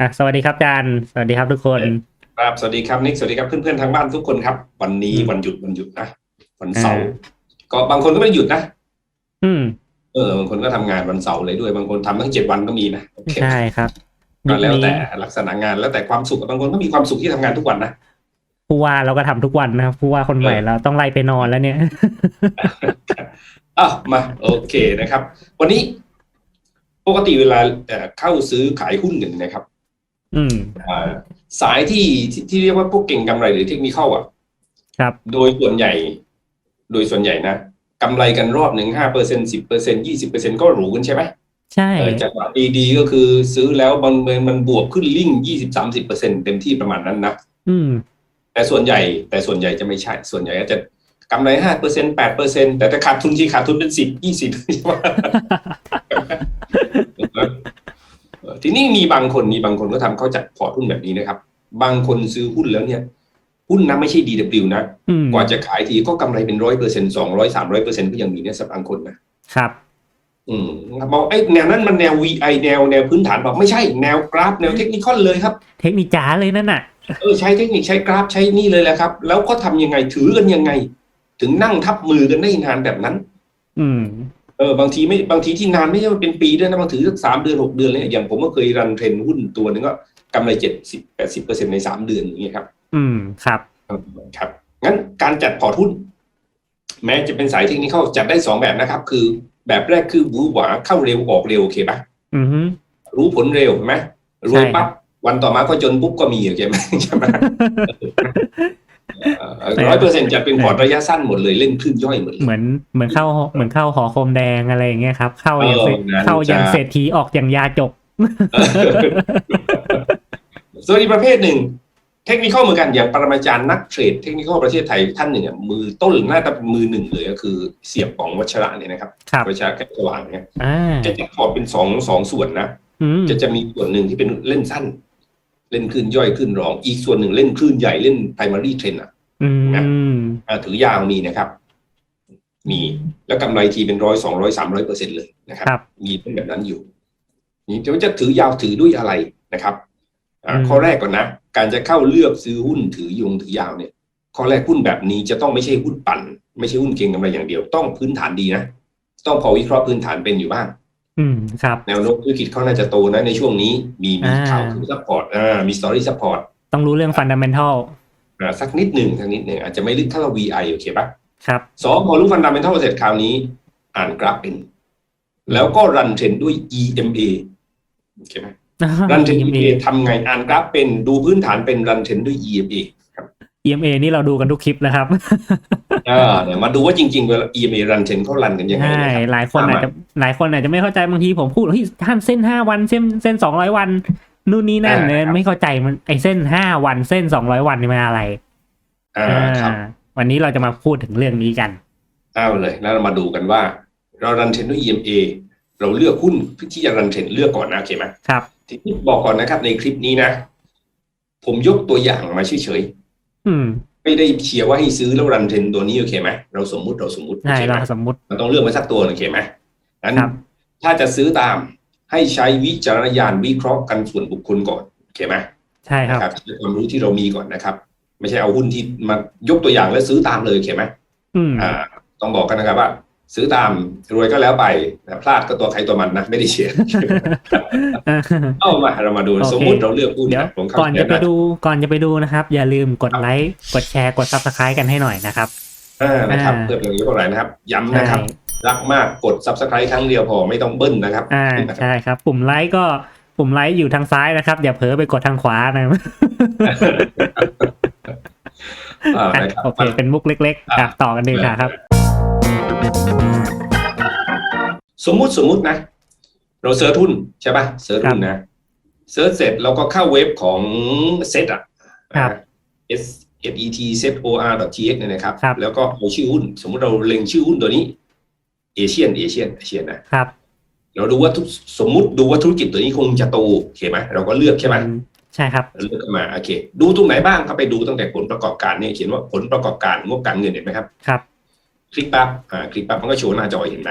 อะสวัสดีครับอาจารย์สวัสดีครับทุกคนครับสวัสดีครับนิกสวัสดีครับเพื่อนๆทางบ้านทุกคนครับ วันนี้อืมวันหยุดวันหยุดนะวันเสาร์อ่าก็บางคนก็ไม่ได้หยุดนะอืม เออบางคนก็ทำงานวันเสาร์เลยด้วย บางคนทำทั้งเจ็ดวันก็มีนะโอเคใช่ครับก็แล้วยุคแต่นี้ลักษณะงานแล้วแต่ความสุขบางคนก็มีความสุขที่ทำงานทุกวันนะผู้ว่าเราก็ทำทุกวันนะครับผู้ว่าคนใหม่เออเราต้องไล่ไปนอนแล้วเนี่ยอะมาโอเคนะครับ วันนี้ปกติเวลาเอ่อเข้าซื้อขายหุ้นกันนะครับ อืมอ่าสายที่ที่ที่เรียกว่าพวกเก่งกำไรหรือเทคนิคเข้าอะ ครับ โดยส่วนใหญ่ โดยส่วนใหญ่นะกำไรกันรอบหนึ่งห้าเปอร์เซ็นสิบเปอร์เซ็นยี่สิบเปอร์เซ็นก็หรูกันใช่ไหมใช่เออจังหวะดีๆก็คือซื้อแล้วบางมันมันบวกขึ้นลิ่งยี่สิบสามสิบเปอร์เซ็นเต็มที่ประมาณนั้นนะอืม แต่ส่วนใหญ่ แต่ส่วนใหญ่จะไม่ใช่ ส่วนใหญ่ก็จะกำไรห้าเปอร์เซ็นแปดเปอร์เซ็นแต่ถ้าขาดทุนที่ขาดทุนเป็นสิบยี่สิบ ทีนี้มีบางคนมีบางคนก็ทำเขาจัดพอร์ตหุ้นแบบนี้นะครับ บางคนซื้อหุ้นแล้วเนี่ย หุ้นนะไม่ใช่ DW นะอืมกว่าจะขายทีก็กำไรเป็นร้อยเปอร์เซ็นสองร้อยสามร้อยเปอร์เซ็นก็ยังมีเนี่ยสำหรับบางคนนะครับอืมบอกไอ้ยแนวนั้นมันแนว VI แนวแนวพื้นฐานบอกไม่ใช่แนวกราฟแนวเทคนิคเลยครับ เทคนิคจ๋าเลยนั่นน่ะเออใช้เทคนิคใช้กราฟใช้นี่เลยแหละครับ แล้วก็ทำยังไงถือกันยังไง ถึงนั่งทับมือกันได้นานแบบนั้น อืม เออบางทีไม่บางทีที่นานไม่ใช่ว่าเป็นปีด้วยนะบางทีสักสามเดือนหกเดือนเลยอย่างผมก็เคยรันเทรนหุ้นตัวหนึ่งก็กำไรเจ็ดสิบแปดสิบเปอร์เซ็นในสามเดือนอย่างเงี้ยครับ อืมครับครับงั้นการจัดพอร์ตหุ้น แม้จะเป็นสายเทคนิคจัดได้สองแบบนะครับ คือแบบแรกคือหวือหวาเข้าเร็วออกเร็วโอเคปะอืมรู้ผลเร็วเห็นไหมรวยปั๊บวันต่อมาก็จนปุ๊บก็มีโอเคไหมใช่ไหม ร้อยเปอร์เซ็นต์จัดเป็นพอร์ตระยะสั้นหมดเลยเล่นคลื่นย่อยหมดเลยเหมือนเหมือนเข้าเหมือนเข้าหอคมแดงอะไรอย่างเงี้ยครับ เข้าอย่างเออเศรษงั้นเข้าอย่างจะเศรษฐีออกอย่างยาจกส่วนอีกประเภทหนึ่ง เทคนิคเหมือนกันอย่างปรมาจารย์นักเทรดเทคนิคประเทศไทยท่านหนึ่งอะมือต้นน่าจะเป็นมือหนึ่งเลยก็คือเสียบของวัชระเนี่ยนะครับครับวัชระแก้วสว่างเนี่ยอ่าจะจัดพอร์ตเป็นสองสองส่วนนะอืมจะจะมีส่วนหนึ่งที่เป็นเล่นสั้น เล่นคลื่นย่อยคลื่นรอง อีกส่วนหนึ่งเล่นคลื่นใหญ่เล่น primary trend อะอืมอ่าถือยาวมีนะครับ มีแล้วกำไรทีเป็นร้อยสองร้อยสามร้อยเปอร์เซ็นเลยนะครับครับมีเป็นแบบนั้นอยู่นี่จะจะถือยาวถือด้วยอะไรนะครับอ่าอืมข้อแรกก่อนนะ การจะเข้าเลือกซื้อหุ้นถือยงถือยาวเนี่ยข้อแรกหุ้นแบบนี้จะต้องไม่ใช่หุ้นปั่น ไม่ใช่หุ้นเก็งกำไรอย่างเดียว ต้องพื้นฐานดีนะ ต้องพอวิเคราะห์พื้นฐานเป็นอยู่บ้าง อืมครับ แนวโน้มธุรกิจเขาน่าจะโตนะในช่วงนี้มีมีอ่า ข่าวคือซัพพอร์ตอ่ามีสตอรี่ซัพพอร์ตต้องรู้เรื่องฟันดัมเบลทัลอ่าสักนิดหนึ่งสักนิดหนึ่งอาจจะไม่ลึกเท่า VI โอเคปะครับ สองพอรู้ฟันดัมเบลทัลเสร็จคราวนี้ อ่านกราฟเป็น แล้วก็รันเทรนด้วย EMA โอเคไหมรันเทรน EMA ทำไงอ่านกราฟเป็นดูพื้นฐานเป็นรันเทรนด้วย EMA EMA นี่เราดูกันทุกคลิปนะครับอ่าเนี่ยมาดูว่าจริงๆเวลา EMA รันเทรนเขารันกันยังไงใช่นะครับหลายคนอ่าอาจจะหลายคนอาจจะไม่เข้าใจบางทีผมพูดเฮ้ยท่านเส้นห้าวันเส้นเส้นสองร้อยวันนู่นนี่นั่นอ่าเนี่ยครับไม่เข้าใจมันไอเส้นห้าวันเส้นสองร้อยวันนี่มันอะไรอ่าครับอ่าวันนี้เราจะมาพูดถึงเรื่องนี้กันเอาเลยแล้วเรามาดูกันว่า เรารันเทรนด้วย EMA เราเลือกหุ้นที่จะรันเทรนเลือกก่อนนะโอเคไหมครับ ทีนี้บอกก่อนนะครับในคลิปนี้นะ ผมยกตัวอย่างมาเฉยอืมๆ ไม่ได้เชียร์ว่าให้ซื้อแล้วรันเทรนตัวนี้โอเคไหมเราสมมุติเราสมมุติโอใช่เคไหมเราสมมุติมันต้องเลือกมาสักตัวโอเคไหมงั้นครับถ้าจะซื้อตามให้ใช้วิจารณญาณวิเคราะห์กันส่วนบุคคลก่อนโอเคไหมใช่ครับนะครับใช้ความรู้ที่เรามีก่อนนะครับ ไม่ใช่เอาหุ้นที่มายกตัวอย่างแล้วซื้อตามเลยโอเคไหมอืมอ่า ต้องบอกกันนะครับว่า ซื้อตามรวยก็แล้วไปนะพลาดก็ตัวใครตัวมันนะไม่ได้เชียร์เอามาเรามาดูโอเคสมมุติเราเลือกหุ้นเดี๋ยวนะผมเข้าก่อนจะไปใจนะดูก่อนจะไปดูนะครับ อย่าลืมกดไลค์กดแชร์กดซับสไครต์กันให้หน่อยนะครับอ่านะครับอ่าเพื่อเป็นอย่างนี้พวกเรานะครับ ย้ำใช่นะครับ รักมากกด subscribe ครั้งเดียวพอไม่ต้องเบิ้ลนะครับอ่าใช่ครับ ปุ่มไลค์ก็ปุ่มไลค์อยู่ทางซ้ายนะครับ อย่าเผลอไปกดทางขวานะอ่าอะนะครับโอเคเป็นมุกเล็กๆอะต่อกันดีกว่าครับ สมมุติสมมุตินะ เราเซิร์ชหุ้นใช่ป่ะเซิร์ชหุ้นนะเซิร์ชเสร็จเราก็เข้าเว็บของเซตอะครับ S S E T Z O R T X เนี่ยนะครับครับ แล้วก็เอาชื่อหุ้น สมมุติเราเล็งชื่อหุ้นตัวนี้ เอเชียน เอเชียน เอเชียนนะครับ เราดูว่าทุกสมมุติดูว่าธุรกิจตัวนี้คงจะโตโอเคไหมเราก็เลือกใช่ไหมอืมใช่ครับ เลือกมาโอเค ดูตรงไหนบ้างก็ไปดูตั้งแต่ผลประกอบการเนี่ยเขียนว่าผลประกอบการงบการเงินเห็นไหมครับ ครับ คลิกปั๊บอ่าคลิกปั๊บมันก็โชว์หน้าจอเห็นไหม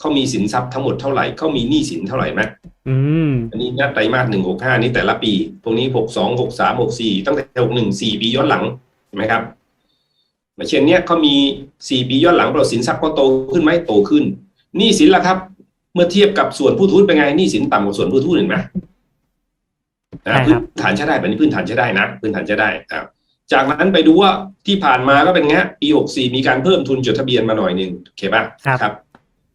เขามีสินทรัพย์ทั้งหมดเท่าไหร่เขามีหนี้สินเท่าไหร่ไหมอืมอันนี้นะไตรมาสหนึ่งหกห้านี่แต่ละปีตรงนี้หกสองหกสามหกสี่ตั้งแต่หกหนึ่งสี่ปีย้อนหลังเห็นไหมครับอย่างเช่นเนี้ยเขามีสี่ปีย้อนหลังเราสินทรัพย์เขาโตขึ้นไหมโตขึ้นหนี้สินล่ะครับ เมื่อเทียบกับส่วนผู้ทุนเป็นไงหนี้สินต่ำกว่าส่วนผู้ทุนเห็นไหมนะใช่พื้ครันบฐานใช้ได้แบบนี้พื้นฐานใช้ได้นะ พื้นฐานใช้ได้ครับ จากนั้นไปดูว่าที่ผ่านมาก็เป็นไงปีหกสี่มีการเพิ่มทุนจดทะเบียนมาหน่อยหนึ่งโอเคป่ะครับ ครับ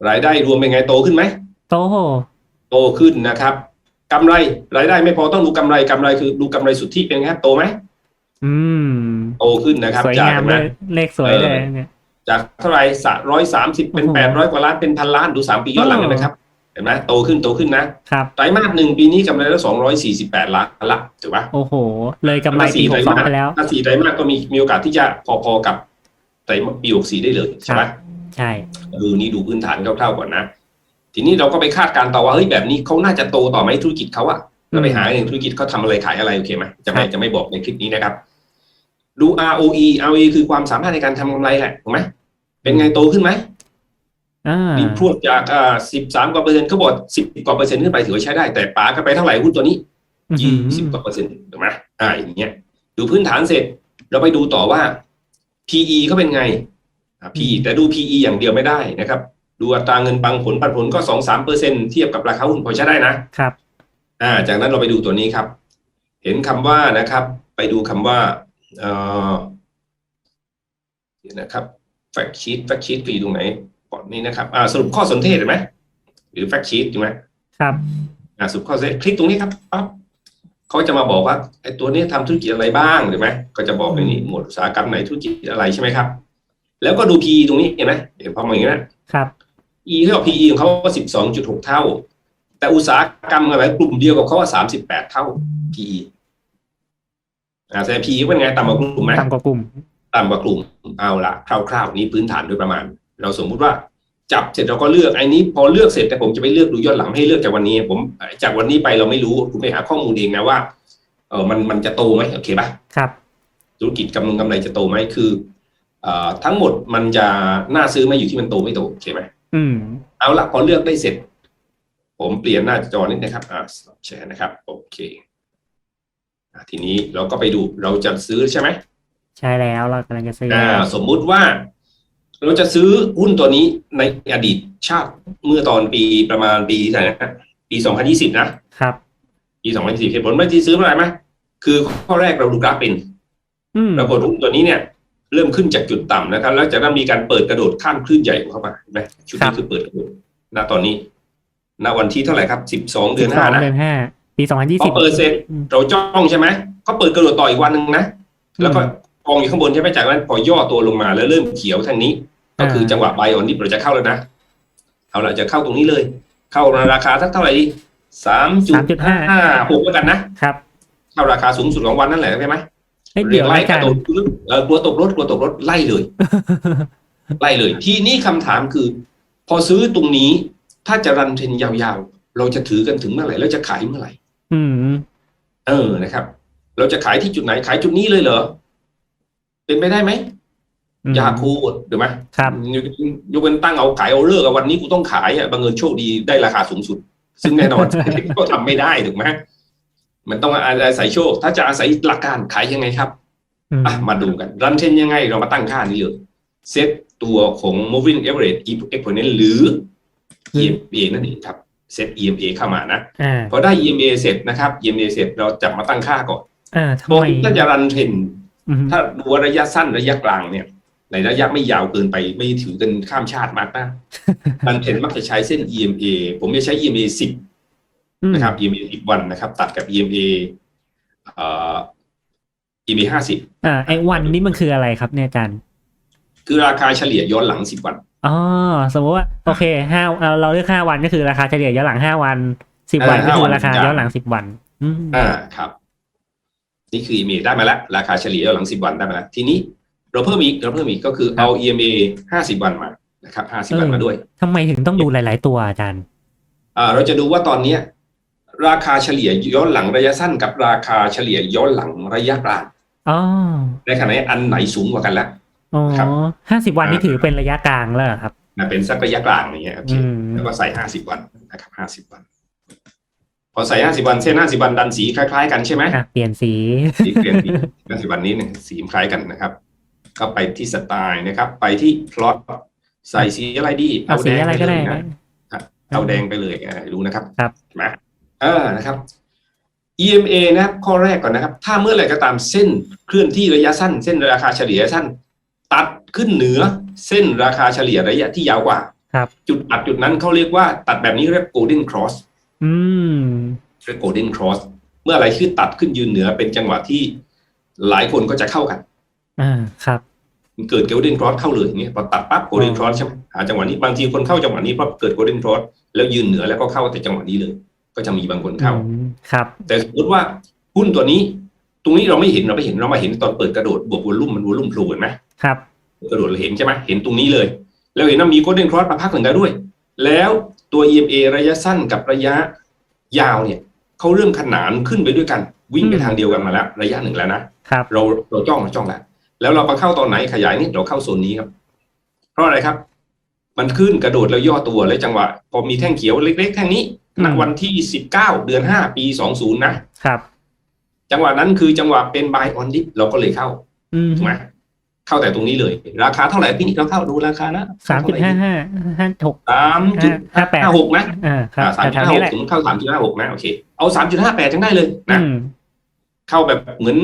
รายได้รวมเป็นไงโตขึ้นไหมโตโตขึ้นนะครับกำไรรายได้ไม่พอต้องดูกำไรกำไรคือดูกำไรสุทธิเป็นไงครับโตไหมอืม โตขึ้นนะครับสวยจากงามเห็นไหเลมยเลขสวยเลยเออเนี่ย จากเท่าไหร่สร้อยสามสิบเป็นโอ้โห แปดร้อยกว่าล้านเป็นพันล้านดูสามปีย้อนหลังเห็นไหมครับเห็นไหมโตขึ้นโตขึ้นนะครับไตรมาสหนึ่งปีนี้กำไรแล้วสองร้อยสี่สิบแปดล้านละถูกปะโอ้โห เลยกำไรปีหกสองไปแล้วถ้าสี่ไตรมาสก็มีมีโอกาสที่จะพอๆกับไตรมาสปีหกสี่ได้เลยใช่ไหมใช่ดูนี่ดูพื้นฐานคร่าวๆก่อนนะ ทีนี้เราก็ไปคาดการณ์ต่อว่าเฮ้ยแบบนี้เขาน่าจะโตต่อไหมธุรกิจเขาอะเราไปหาเองธุรกิจเขาทำอะไรขายอะไรโอเคไหมจะไม่จะไม่บอกในคลิปนี้นะครับ ดู ROE ROE คือความสามารถในการทำกำไรแหละถูกไหมเป็นไงโตขึ้นไหมอ่า ดีพรวดจากอ่าสิบสามกว่าเปอร์เซ็นต์เขาบอกสิบกว่าเปอร์เซ็นต์ขึ้นไปถือว่าใช้ได้ แต่ป๋าก็ไปเท่าไหร่หุ้นตัวนี้ยี่สิบกว่าเปอร์เซ็นต์ถูกไหมอ่าอย่างเงี้ยดูพื้นฐานเสร็จ เราไปดูต่อว่า PE เขาเป็นไงอ่า PE แต่ดู PE อย่างเดียวไม่ได้นะครับ ดูอัตราเงินปันผลปันผลก็สองสามเปอร์เซ็นเทียบกับราคาหุ้นพอใช้ได้นะครับ อ่า จากนั้นเราไปดูตัวนี้ครับ เห็นคำว่านะครับ ไปดูคำว่าเอ่อเดี๋ยวนะครับ fact sheet fact sheet คืออยู่ตรงไหน ก่อนนี้นะครับอ่าสรุปข้อสนเทศเห็นไหมหรือ fact sheet ถูกไหมครับอ่าสรุปข้อเซ็ตคลิกตรงนี้ครับปั๊บเขาจะมาบอกว่าไอ้ตัวนี้ทำธุรกิจอะไรบ้างถูกไหมก็จะบอกในนี้หมวดอุตสาหกรรมไหนธุรกิจอะไรใช่ไหมครับ แล้วก็ดู PE ตรงนี้เห็นไหมเห็นพอมาอย่างนี้นะครับ E เท่ากับ PE ของเขาว่าสิบสองจุดหกเท่า แต่อุตสาหกรรมอะไรกลุ่มเดียวกับเขาว่าสามสิบแปดเท่า PE อ่าแต่ PE เป็นไงต่ำกว่ากลุ่มไหมต่ำกว่ากลุ่มต่ำกว่ากลุ่มเอาละคร่าวๆนี้พื้นฐานโดยประมาณ เราสมมุติว่าจับเสร็จเราก็เลือกไอ้นี้พอเลือกเสร็จแต่ผมจะไปเลือกดูย้อนหลังไม่ให้เลือกจากวันนี้ ผมจากวันนี้ไปเราไม่รู้คุณไปหาข้อมูลเองนะว่าเออมันมันจะโตไหมโอเคปะครับธุรกิจกำลังกำไรจะโตไหมคือเอ่อทั้งหมดมันจะน่าซื้อไหมอยู่ที่มันโตไม่โตโอเคไหมอืมเอาละพอเลือกได้เสร็จ ผมเปลี่ยนหน้าจอนิดนะครับ อ่าแชร์นะครับ โอเคอะทีนี้เราก็ไปดูเราจะซื้อใช่ไหมใช่แล้วเรากำลังจะซื้ออ่าสมมุติว่า เราจะซื้อหุ้นตัวนี้ในอดีตชาติเมื่อตอนปีประมาณปีไหนนะปี2020นะครับ ปี2020เหตุผลไม่ที่ซื้อเมื่อไหร่ไหมคือข้อแรกเราดูกราฟเป็นอืมปรากฏหุ้นตัวนี้เนี่ย เริ่มขึ้นจากจุดต่ำนะครับ แล้วจากนั้นมีการเปิดกระโดดข้ามคลื่นใหญ่ของเข้ามาเห็นไหมชุดนี้คือเปิดกระโดดณตอนนี้ณวันที่เท่าไหร่ครับ12เดือนสอง5นะเดือนห้าปีสองพันยี่พอสิบเปิดเสร็จเราจ้องใช่ไหมเขาเปิดกระโดดต่ออีกวันหนึ่งนะแล้วก็ กองอยู่ข้างบนใช่ไหมจากนั้นพอย่อตัวลงมาแล้วเริ่มเขียวทางนี้ ก็คือจังหวะไบออนนี่เราจะเข้าแล้วนะเอาละจะเข้าตรงนี้เลย เข้าราคาสักเท่าไหร่ดีสามจุดห้าหกแล้วกันนะครับเข้าราคาสูงสุดของวันนั่นแหละใช่ไหมเฮ้ยเดี๋ยวไล่รายกการระโดดเออกลัวตกรถกลัวตกรถไล่เลย ไล่เลย ที่นี่คำถามคือ พอซื้อตรงนี้ ถ้าจะรันเทรนยาวๆ เราจะถือกันถึงเมื่อไหร่แล้วจะขายเมื่อไหร่ อืม เออนะครับ เราจะขายที่จุดไหนขายจุดนี้เลยเหรอ เป็นไปได้ไหมอืมยากคูดถูกไหมครับยกยกเป็นตั้งเอาขายเอาเลิกอะวันนี้กูต้องขายอะบังเอิญโชคดีได้ราคาสูงสุด ซึ่งแน่นอนก็ทำไม่ได้ถูกไหมมันต้องอาศัยโชค ถ้าจะอาศัยหลักการขายยังไงครับอืมอะมาดูกัน รันเทนยังไงเรามาตั้งค่านี้เลยเซตตัวของ moving average exponent หรือ EMA นั่นเองครับเซต EMA เข้ามานะอ่าพอได้ EMA เสร็จนะครับ EMA เสร็จเราจับมาตั้งค่าก่อนอ่าทำตัวไมนี้ถ้าจะรันเทนอืม ถ้าดูระยะสั้นระยะกลางเนี่ยในระยะไม่ยาวเกินไปไม่ถือกันข้ามชาติมากนะรันเทนมักจะใช้เส้น EMA ผมจะใช้ EMA 10อืมนะครับ EMA 10วันนะครับ ตัดกับ EMA เอ่อ EMA 50อ่าไอ้วันนี้มันคืออะไรครับเนี่ยอาจารย์ คือราคาเฉลี่ยย้อนหลัง10วันอ๋อสมมติว่าโอเคห้าเราเราเลือกห้าวันก็คือราคาเฉลี่ยย้อนหลังห้าวันสิบวันเออก็ห้าคืวัอนราคาจ้ะย้อนหลังสิบวันอืมอ่าครับ นี่คือ EMA ได้มาแล้ว ราคาเฉลี่ยย้อนหลัง 10 วันได้มาแล้ว ทีนี้เราเพิ่มอีกเราเพิ่มอีกก็คือเอา EMA 50 วันมานะครับ50 วันมาด้วยทำไมถึงต้องดูหลาย ๆ ตัวอาจารย์อ่าเราจะดูว่าตอนเนี้ยราคาเฉลี่ยย้อนหลังระยะสั้นกับราคาเฉลี่ยย้อนหลังระยะกลางอ๋อในขณะนี้อันไหนสูงกว่ากันละอ๋อครับห้าสิบวันนี่อ่าถือเป็นระยะกลางแล้วเหรอครับนะเป็นสักระยะกลางอย่างเงี้ยโอเคอืมแล้วก็ใส่ห้าสิบวันนะครับห้าสิบวัน พอใส่ห้าสิบวันเส้นห้าสิบวันดันสีคล้าย ๆ กันใช่ไหมอะเปลี่ยนสีสีเปลี่ยนสีห้าสิบวันนี้เนี่ยสีคล้ายกันนะครับ ก็ไปที่สไตล์นะครับ ไปที่พลอตใส่สีอะไรดีเอาสีอะไรก็ได้แงปนะเลยนะเอาแดงไปเลยอ่ารู้นะครับครับมาเออนะครับ EMA นะครับ ข้อแรกก่อนนะครับ ถ้าเมื่อไหร่ก็ตามเส้นเคลื่อนที่ระยะสั้น เส้นราคาเฉลี่ยสั้น ตัดขึ้นเหนือเส้นราคาเฉลี่ยระยะที่ยาวกว่า ครับ จุดตัดจุดนั้นเขาเรียกว่าตัดแบบนี้เรียก golden cross อืมเรียก golden cross เมื่ออะไรคือตัดขึ้นยืนเหนือเป็นจังหวะที่หลายคนก็จะเข้ากันอ่าครับมันเกิด golden cross เข้าเลยอย่างเงี้ยพอตัดปั๊บ golden cross ใช่ไหมหาจังหวะนี้บางทีคนเข้าจังหวะนี้เพราะเกิด golden cross แล้วยืนเหนือแล้วก็เข้าแต่จังหวะนี้เลย ก็จะมีบางคนเข้าอืมครับ แต่สมมติว่าหุ้นตัวนี้ ตรงนี้เราไม่เห็นเราไม่เห็นเรามาเห็นตอนเปิดกระโดดบวกวอลุ่มมันวอลุ่มโผล่เห็นไหมครับกระโดดเราเห็นใช่ไหมเห็นตรงนี้เลย แล้วเห็นว่ามี golden cross มาพักหนึ่งแล้วด้วย แล้ว ตัว EMA ระยะสั้นกับระยะยาวเนี่ยเขาเริ่มขนานขึ้นไปด้วยกัน วิ่งไปอืมทางเดียวกันมาแล้ว ระยะหนึ่งแล้วนะครับเราเราจ้องเราจ้องแล้วแล้วเราไปเข้าตอนไหนขยายนี่เราเข้าโซนนี้ครับ เพราะอะไรครับ มันขึ้นกระโดดแล้วย่อตัวแล้วจังหวะ พอมีแท่งเขียวเล็ก ๆ แท่งนี้ณอืมวันที่สิบเก้าเดือนห้าปีสองศูนย์นะครับ จังหวะนั้นคือจังหวะเป็น buy on dip เราก็เลยเข้าอืมถูกไหม เข้าแต่ตรงนี้เลย ราคาเท่าไหร่พี่นิดเราเข้าดูราคานะสามจุดห้าห้าห้าหกสามจุดห้าแปดห้าหกนะอ่าครับสามจุดแถวๆห้าหนี้กแหละถึงเข้าสามจุดห้าหกนะโอเคเอาสามจุดห้าแปดยังได้เลยนะอืมเข้าแบบเหมือน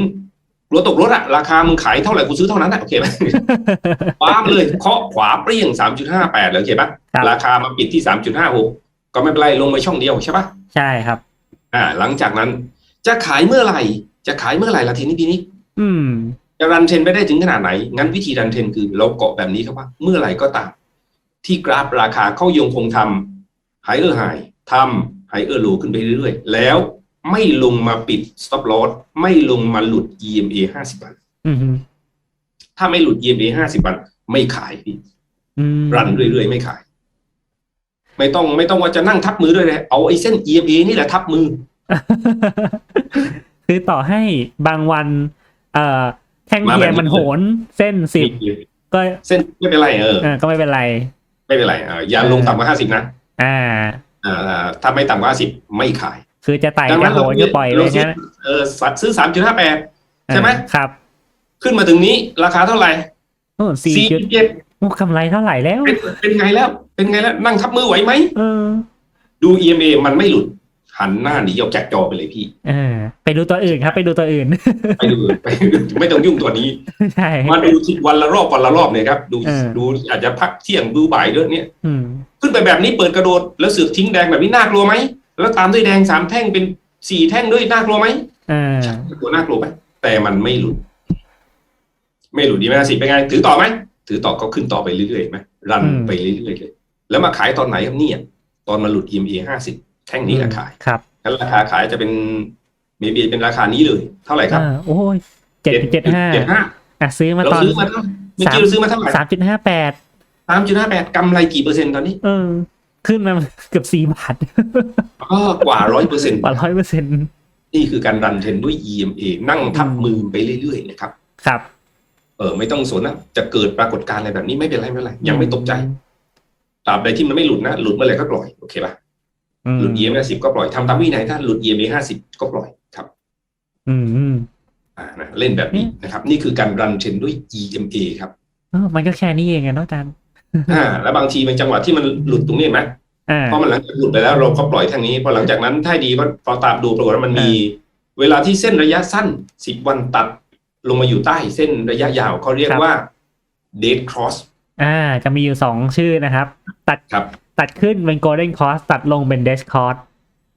รถตกรถอะราคามึงขายเท่าไหร่กูซื้อเท่านั้นอะโอเคไหมป้ามเลยเคาะขวาเปรี้ยงสามจุดห้าแปดเลยโอเคปะครับราคามาปิดที่สามจุดห้าหกก็ไม่เป็นไรลงไปช่องเดียวใช่ปะใช่ครับ อ่า หลังจากนั้น จะขายเมื่อไหร่ จะขายเมื่อไหร่ละทีนี้ทีนี้ อืม จะรันเทรนไปได้ถึงขนาดไหน งั้นวิธีรันเทรนคือเราเกาะแบบนี้ครับว่า เมื่อไหร่ก็ตาม ที่กราฟราคาเข้ายงคงทำไฮเออร์ไฮทำไฮเออร์โลขึ้นไปเรื่อยๆ แล้วไม่ลงมาปิด stop loss ไม่ลงมาหลุด EMA ห้าสิบวันอืมถ้าไม่หลุด EMA ห้าสิบวันไม่ขายพี่อืมรันเรื่อยๆ ไม่ขาย ไม่ต้องไม่ต้องว่าจะนั่งทับมือด้วยเลยเอาไอ้เส้น EMA นี่แหละทับมือ คือต่อให้บางวัน เอ่อแท่งมาเทีแบยบนมันโหนเส้นสิบก็เส้นไม่เป็นไรเออเออก็ไม่เป็นไร ไม่เป็นไรเอออย่าลงต่ำกว่าห้าสิบนะอ่าอ่าถ้าไม่ต่ำกว่าห้าสิบไม่ขาย คือจะไต่ดังจะนั้นโหนก็ปล่อยไปเราอย่างซื้อนั้นเออซื้อสามจุดห้าแปดใช่ไหมอ่าครับ ขึ้นมาถึงนี้ราคาเท่าไหร่โอ้สี่สี่จุดเจ็ดโอ้กำไรเท่าไหร่แล้วเป็นเป็นไงแล้ว เป็นไงแล้วนั่งทับมือไหวไหมเออดู EMA มันไม่หลุด หันหน้าหนีออกจากจอไปเลยพี่เออไปดูตัวอื่นครับ ไปดูตัวอื่น ไปดูไปดูไม่ต้องยุ่งตัวนี้ใช่มาดูทีวันละรอบวันละรอบเนี่ยครับ ดูเออดูอาจจะพักเที่ยงดูบ่ายด้วยเนี่ยอืมขึ้นไปแบบนี้เปิดกระโดดแล้วเสือกทิ้งแดงแบบนี้น่ากลัวไหมแล้วตามด้วยแดงสามแท่งเป็นสี่แท่งด้วยน่ากลัวไหมอ่าน่ากลัวน่ากลัวไหมแต่มันไม่หลุด ไม่หลุดดีไหมสิเป็นไง ถือต่อไหมถือต่อก็ขึ้นต่อไปเรื่อยๆไหมรันไปเรื่อยๆเลยแล้วมาขายตอนไหนครับเนี่ยตอนมาหลุด EMA ห้าสิบ แท่งนี้แหละขายครับงั้นราคาขายจะเป็นเมบีเป็นราคานี้เลย เท่าไหร่ครับอ่าโอ้ยเจ็ดเจ็ดห้าเจ็ดห้าอะซื้อมาเราตอนซื้อมาเท่าเมื่อกี้เราซื้อมาเท่าไหร่สามจุดห้าแปดสามจุดห้าแปดกำไรกี่เปอร์เซ็นต์ตอนนี้เออขึ้นมาเกือบสี่บาทก็กว่าร้อยเปอร์เซ็นต์กว่าร้อยเปอร์เซ็นต์นี่คือการรันเทรนด้วย EMA นั่งทับมือไปเรื่อยๆนะครับ ครับ เออไม่ต้องสนนะจะเกิดปรากฏการณ์อะไรแบบนี้ไม่เป็นไรไม่เป็นไรยังไม่ตกใจตราบใดที่มันไม่หลุดนะ หลุดเมื่อไหร่ก็ปล่อย โอเคป่ะอืม หลุด EMA สิบก็ปล่อยทำตามวินัยถ้าหลุด EMA ห้าสิบก็ปล่อยครับอืมอืมอ่านะเล่นแบบนี้นะครับ นี่คือการรันเทรนด้วย EMA ครับเออมันก็แค่นี้เองอะเนาะอาจารย์อ่า แล้วบางทีเป็นจังหวะที่มันหลุดตรงนี้เห็นไหมอ่าเพราะมันหลังจากหลุดไปแล้วเราก็ปล่อยทางนี้พอหลังจากนั้นถ้าดีก็พอตามดูปรากฏว่ามันมี เวลาที่เส้นระยะสั้นสิบวันตัดลงมาอยู่ใต้เส้นระยะยาวเขาเรียกว่า dead cross อ่า จะมีอยู่สองชื่อนะครับ ตัดครับ ตัดขึ้นเป็น golden cross ตัดลงเป็น death cross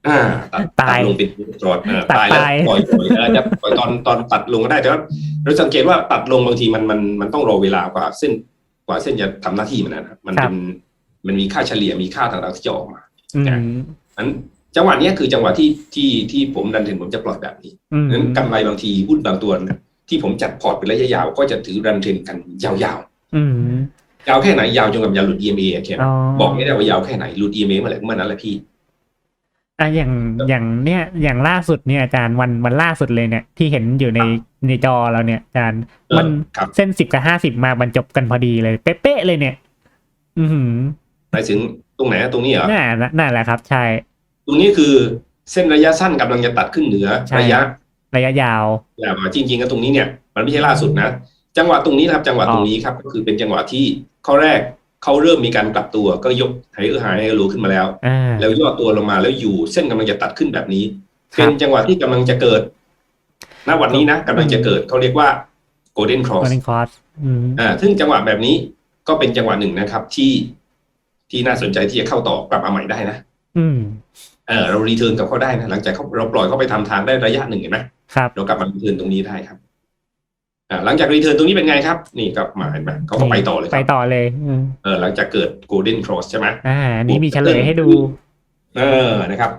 อ่าตัดตายตัดลงเป็นจอดเออตัดตายแล้วตายปล่อยปล่อยเออจะปล่อยตอนตอนตัดลงก็ได้แต่ว่าเราสังเกตว่าตัดลงบางทีมันมันมันต้องรอเวลากว่าเส้นกว่าเส้นจะทำหน้าที่มันนะครับมันเป็นมันมีค่าเฉลี่ยมีค่าต่างๆที่จะออกมาอืมนั้นจังหวะเนี้ยคือจังหวะที่ที่ที่ผมดันเทรนผมจะปล่อยแบบนี้อืมนั้นกำไรบางทีหุ้นบางตัวนะที่ผมจัดพอร์ตเป็นระยะยาวก็จะถือรันเทรนกันยาวอืมๆ ยาวแค่ไหนยาวจนกับยาวหลุด EMA โอเคไหมอ๋อบอกไม่ได้ว่ายาวแค่ไหนหลุด EMA เมื่อไหร่เมื่อนั้นแหละพี่อะอย่างอย่างเนี้ยอย่างล่าสุดเนี่ยอาจารย์วันวันล่าสุดเลยเนี่ยที่เห็นอยู่ในในจอเราเนี่ยอาจารย์เออมันครับเส้นสิบกับห้าสิบมาบรรจบกันพอดีเลย เป๊ะๆเลยเนี่ย อือหือหมายถึงตรงไหนอะตรงนี้เหรอน่านั่นแหละครับ ใช่ ตรงนี้คือเส้นระยะสั้นกำลังจะตัดขึ้นเหนือใช่ระยะ ระยะยาวยาวมาจริงๆก็ตรงนี้เนี่ย มันไม่ใช่ล่าสุดนะ จังหวะตรงนี้นะครับจังหวะตรงนี้ครับก็คือเป็นจังหวะที่ข้อแรกเขาเริ่มมีการกลับตัวก็ยกไฮเออร์ไฮไฮโลขึ้นมาแล้วอ่าแล้วย่อตัวลงมาแล้วอยู่เส้นกำลังจะตัดขึ้นแบบนี้ครับเป็นจังหวะที่กำลังจะเกิดณวันนี้นะกำลังจะเกิดเขาเรียกว่า golden โก cross ลเด้นคอสอืมอ่าซึ่งจังหวะแบบนี้ก็เป็นจังหวะหนึ่งนะครับ ที่ที่น่าสนใจที่จะเข้าต่อกลับมาใหม่ได้นะอืมเออเรารีเทิร์นกับเขาได้นะหลังจากเขาเราปล่อยเขาไปทำทางได้ระยะหนึ่งเห็นไหมครับเรากลับมารีเทิร์นตรงนี้ได้ครับอ่า หลังจากรีเทิร์นตรงนี้เป็นไงครับ นี่ก็มาเห็นไหมเขาก็ไปต่อเลยคไปรับต่อเลยอืมเออหลังจากเกิด golden cross ใช่ไหมอ่าอันนี้มีเฉลยให้ดู เออนะครับ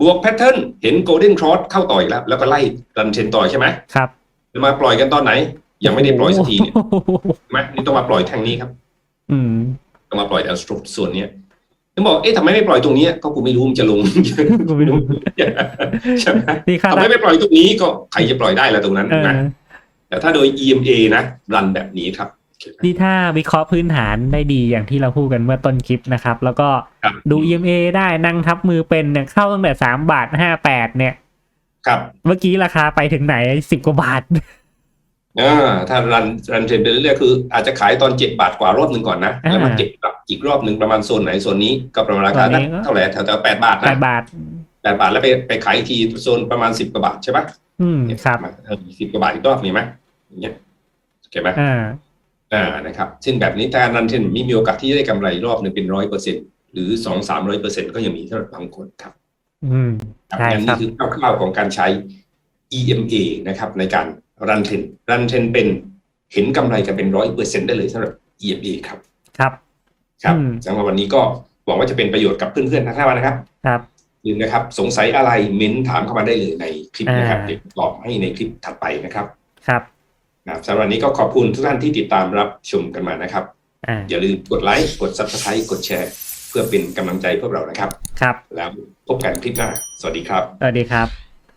บวกแพทเทิร์นเห็น golden cross เข้าต่ออีกแล้ว แล้วก็ไล่รันเทรนต่อใช่ไหมครับจะมาปล่อยกันตอนไหน ยังไม่ได้ปล่อยสักทีเนี่ยโอ้โหใช่ไหมนี่ต้องมาปล่อยแทงนี้ครับ อืมต้องมาปล่อยแถวส่วนเนี้ยต้องบอกเอ๊ะทำไมไม่ปล่อยตรงเนี้ยก็กูไม่รู้มันจะลงกูไม่รู้ใช่ไหมนี่คาดทำไมไม่ปล่อยตรงนี้ก็ใครจะปล่อยได้ละตรงนั้นเออนะ แต่ถ้าโดย EMA นะรันแบบนี้ครับนี่ถ้าวิเคราะห์พื้นฐานได้ดีอย่างที่เราพูดกันเมื่อต้นคลิปนะครับ แล้วก็ครับดู EMA ได้นั่งทับมือเป็นเนี่ยเข้าตั้งแต่สามบาทห้าแปดเนี่ย ครับ เมื่อกี้ราคาไปถึงไหนสิบกว่าบาทอ่าถ้ารันรันเทรนไปเรื่อยๆคืออาจจะขายตอนเจ็ดบาทกว่ารอบหนึ่งก่อนนะอ่าแล้วมันเก็บกลับอีกรอบหนึ่งประมาณโซนไหนโซนนี้ก็ประมาณราคาตอนนี้ก็เท่าไหร่แถวๆแปดบาทแปนะดบาทแปดบาทแล้วไปไปขายอีกทีโซนประมาณสิบกว่าบาทใช่ปะอืมครับสิบกว่าบาทอีกรอบมีไหม อย่างเงี้ยโอเคไหมอ่าอ่านะครับซึ่งแบบนี้ถ้ารันเทรนมีมีโอกาสที่จะได้กำไรรอบหนึ่งเป็นร้อยเปอร์เซ็นหรือสองสามร้อยเปอร์เซ็นก็ยังมีสำหรับบางคนครับ อืมครับใช่งั้นครันี่บคือคร่าวๆของการใช้ EMA นะครับ ในการรันเทรนรันเทรนเป็นเห็นกำไรกันเป็นร้อยเปอร์เซ็นได้เลยสำหรับ EMA ครับ ครับครับอืมสำหรับวันนี้ก็หวังว่าจะเป็นประโยชน์กับเพื่อนๆทั้งท่านนะครับ ครับลืมนะครับ สงสัยอะไรเม้นถามเข้ามาได้เลยในคลิปนะครับอ่าเดี๋ยวตอบให้ในคลิปถัดไปนะครับ ครับ นะครับสำหรับวันนี้ก็ขอบคุณทุกท่านที่ติดตามรับชมกันมานะครับ อ่า อย่าลืมกดไลค์กด Subscribe กดแชร์ เพื่อเป็นกำลังใจพวกเรานะครับ ครับ แล้วพบกันคลิปหน้า สวัสดีครับ สวัสดีครับ